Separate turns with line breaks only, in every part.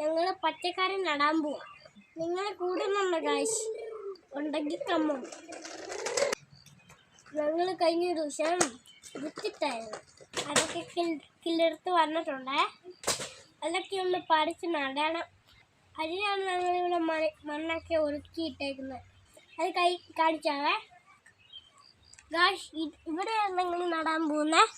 ഞങ്ങൾ പച്ചക്കറി നടാൻ പോവാം. നിങ്ങൾ കൂടുന്നുണ്ടോ ഗായ്സ് ഉണ്ടെങ്കിൽ കമ്മ ഞങ്ങൾ കഴിഞ്ഞ ദിവസം വിത്തിട്ടായിരുന്നു അതൊക്കെ കില്ലെടുത്ത് വന്നിട്ടുണ്ടേ. അതൊക്കെ ഒന്ന് പറിച്ച് നടണം. അതിനാണ് ഞങ്ങളിവിടെ മണ മണ്ണൊക്കെ ഒരുക്കിയിട്ടേക്കുന്നത്. അത് കൈ കാണിച്ചാവേ. ഗാഷ് ഇവിടെയാണ് ഞങ്ങൾ നടാൻ പോകുന്നത്.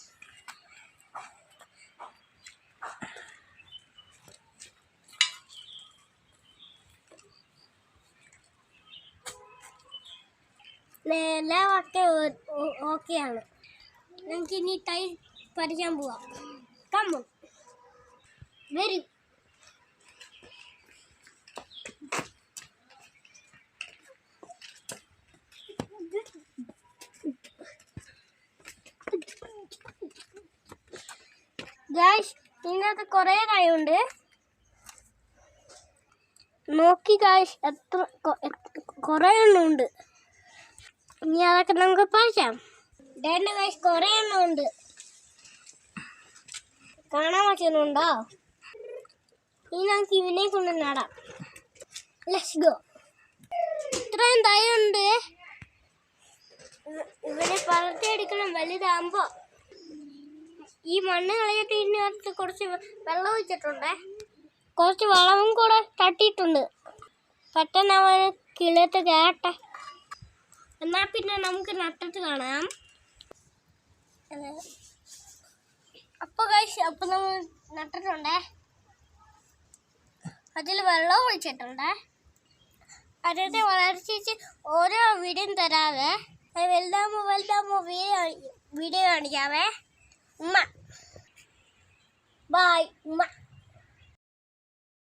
നിലമൊക്കെ ഓക്കെയാണ്. നമുക്ക് ഇനി തൈ പറിക്കാൻ പോവാം കമ്മു വരും ഇതിനകത്ത് കുറേ കായുണ്ട് നോക്കി കാശ് എത്ര- കുറേ എണ്ണം ഉണ്ട്. ഇനി അതൊക്കെ നമുക്ക് പറിക്കാം ഡേന്റെ വയസ്സ് കുറേ എണ്ണം ഉണ്ട്. കാണാൻ പറ്റുന്നുണ്ടോ ഇനി നമുക്ക് ഇവനെ കൊണ്ട് നടാം. ലെറ്റ്സ് ഗോ ഇത്രയും തൈയുണ്ട് ഇവ- ഇവനെ വളർത്തിയെടുക്കണം വലുതാകുമ്പോൾ ഈ മണ്ണ് കളയിട്ട് ഇതിനകത്ത് കുറച്ച് വെള്ളം ഒഴിച്ചിട്ടുണ്ട്. കുറച്ച് വളവും കൂടെ തട്ടിയിട്ടുണ്ട്. പെട്ടെന്ന് അവൻ കിളിയത്ത് കയറട്ടെ എന്നാൽ പിന്നെ നമുക്ക് നട്ടിട്ട് കാണാം. അപ്പോൾ കഴിച്ച് അപ്പോൾ നമ്മൾ നട്ടിട്ടുണ്ടേ? അതിൽ വെള്ളവും ഒഴിച്ചിട്ടുണ്ടേ. അതിന്റെ വളർച്ചയ്ക്ക് ഓരോ വീടും തരാതെ വലുതാമോ വലുതാമോ വീട് വീഡിയോ കാണിക്കാവേ. ഉമ്മ.